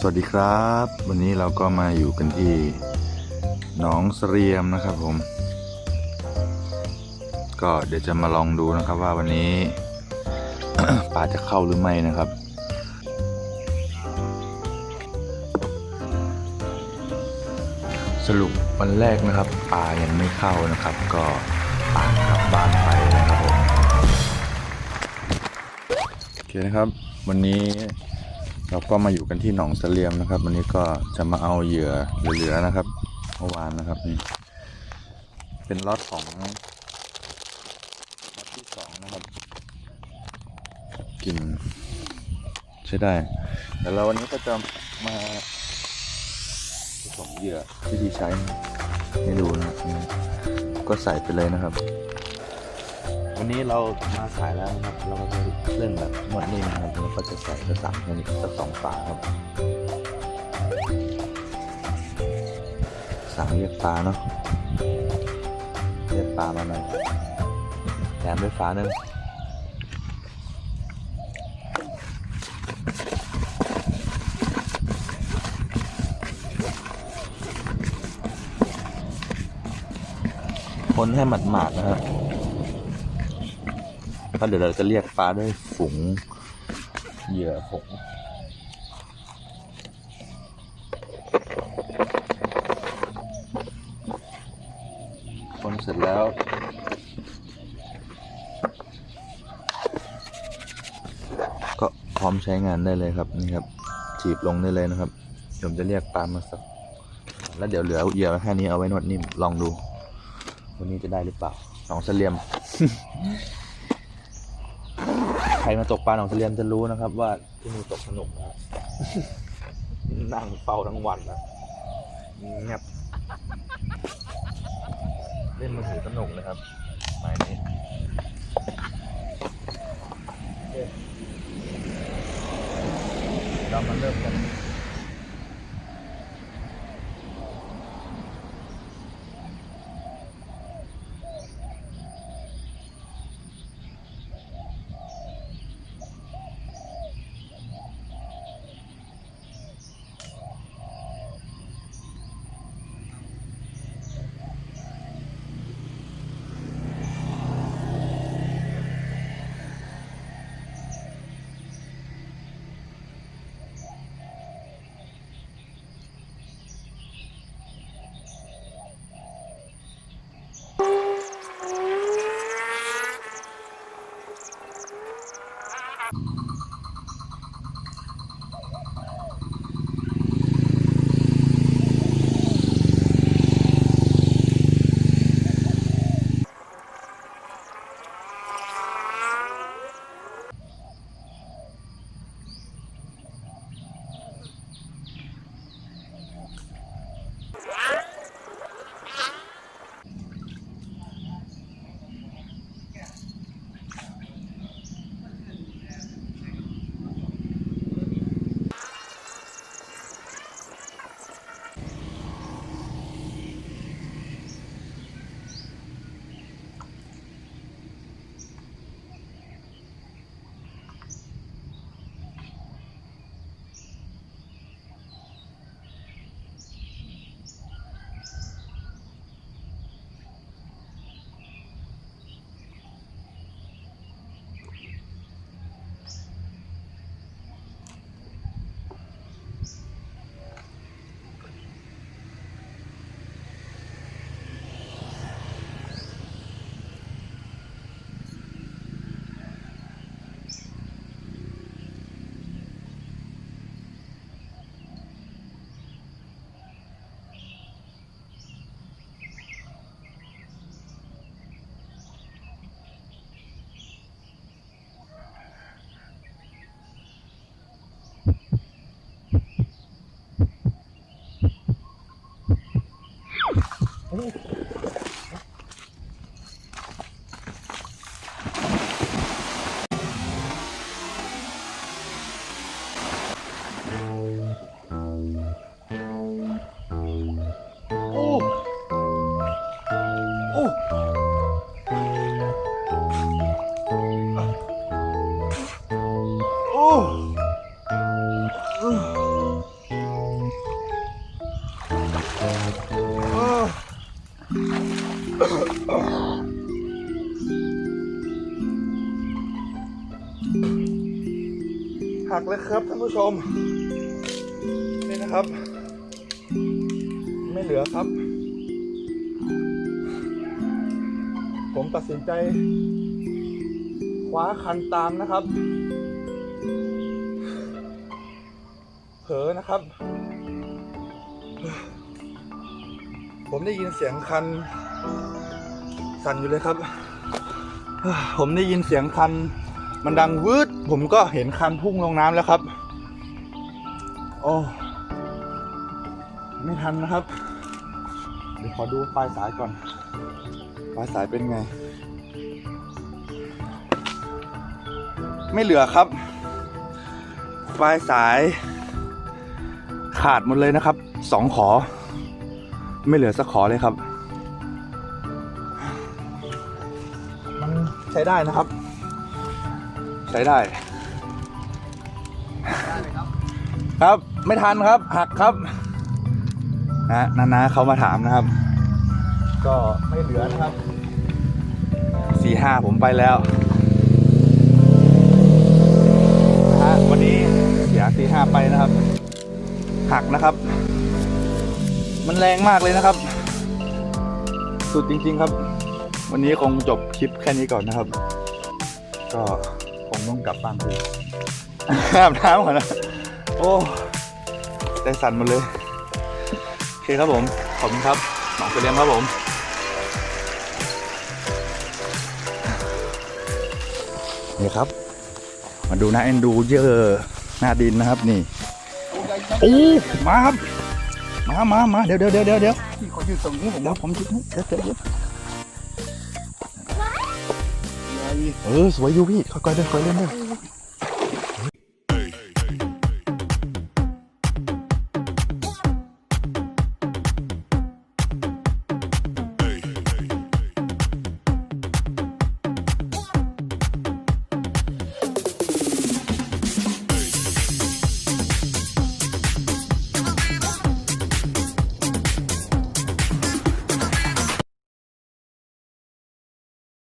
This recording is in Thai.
สวัสดีครับ วันนี้เราก็มาอยู่กันที่หนองเสรียมนะครับผม ก็เดี๋ยวจะมาลองดูนะครับว่าวันนี้ปลาจะเข้าหรือไม่นะครับสรุปวันแรกนะครับปลายังไม่เข้านะครับ ก็ปลากลับบ้านไปนะครับผมโอเคนะครับ วันนี้ เราก็มาอยู่กันที่หนองเสลียมนะครับ วันนี้ก็จะมาเอาเหยื่อเหลือๆนะครับเมื่อวานนะครับนี่เป็นล็อตของล็อตที่สองนะครับกินใช้ได้แต่เราวันนี้ก็จะมาผสมเหยื่อวิธีใช้ให้ดูนะครับก็ใส่ไปเลยนะครับ วันนี้เรามาขายแล้วนะครับ เราก็จะเล่นแบบหมดนี่นะครับแล้วก็จะใส่กระสังแค่นี้กระสองฝาครับสั่งเรียกปลาเนาะเรียกปลามาหน่อยแถมด้วยฝาหนึ่งคนให้หมาดๆนะครับ เพราเดี๋ยวเราจะเรียกปลาด้วยฝูงเหยื่อผงคนเสร็จแล้วก็พร้อมใช้งานได้เลยครับนี่ครับจีบลงได้เลยนะครับผมจะเรียกปลามาสัก แล้วเดี๋ยวเหลือเหยื่อแค่นี้เอาไว้นวดนิ่มลองดู วันนี้จะได้หรือเปล่าหนองเสลียม รมาตกปลาหนองเสลียมจะรู้นะครับ ว่าที่นี่ตกสนุกนะ นั่งเฝ้าทั้งวันนะเงียบเล่นมือถือสนุกเลยครับหมายนี้เรามาเริ่มกัน โหักเลยครับท่านผู้ชม นี่นะครับ ไม่เหลือครับ ผมตัดสินใจคว้าคันตามนะครับ เผลอนะครับ ผมได้ยินเสียงคัน สั่นอยู่เลยครับ ผมได้ยินเสียงคัน มันดังวืดผมก็เห็นคันพุ่งลงน้ำแล้วครับ โอ้ไม่ทันนะครับ เดี๋ยวขอดูปลายสายก่อน ปลายสายเป็นไง ไม่เหลือครับ ปลายสายขาดหมดเลยนะครับสองขอ ไม่เหลือสักขอเลยครับ มันใช้ได้นะครับ ใช้ได้ ครับไม่ทันครับหักครับนะนานาเขามาถามนะครับ ก็ไม่เหลือนะครับสี่ห้าผมไปแล้วนะฮะวันนี้เสียสี่ห้าไปนะครับ หักนะครับ มันแรงมากเลยนะครับ สุดจริง ๆครับ วันนี้คงจบคลิปแค่นี้ก่อนนะครับ ก็คงต้องกลับบ้านไปอาบน้ำก่อนนะ โอ้ใจสั่นหมดเลย โอเคครับผม ขอบคุณครับหนองเสลียมครับผมนี่ครับ มาดูนะเอ็นดูเยอะหน้าดินนะครับนี่ โอ้ มาครับ มามามาเดี๋ยวเดี๋ยวเดี๋ยวเดี๋ยวเดี๋ยวที่เขาอยู่ตรงนี้ผมเดี๋ยวผมจุดให้เดี๋ยวเดี๋ยวเดี๋ยวไงเออสวยอยู่พี่ค่อยๆเดินค่อยๆเล่นเด้อ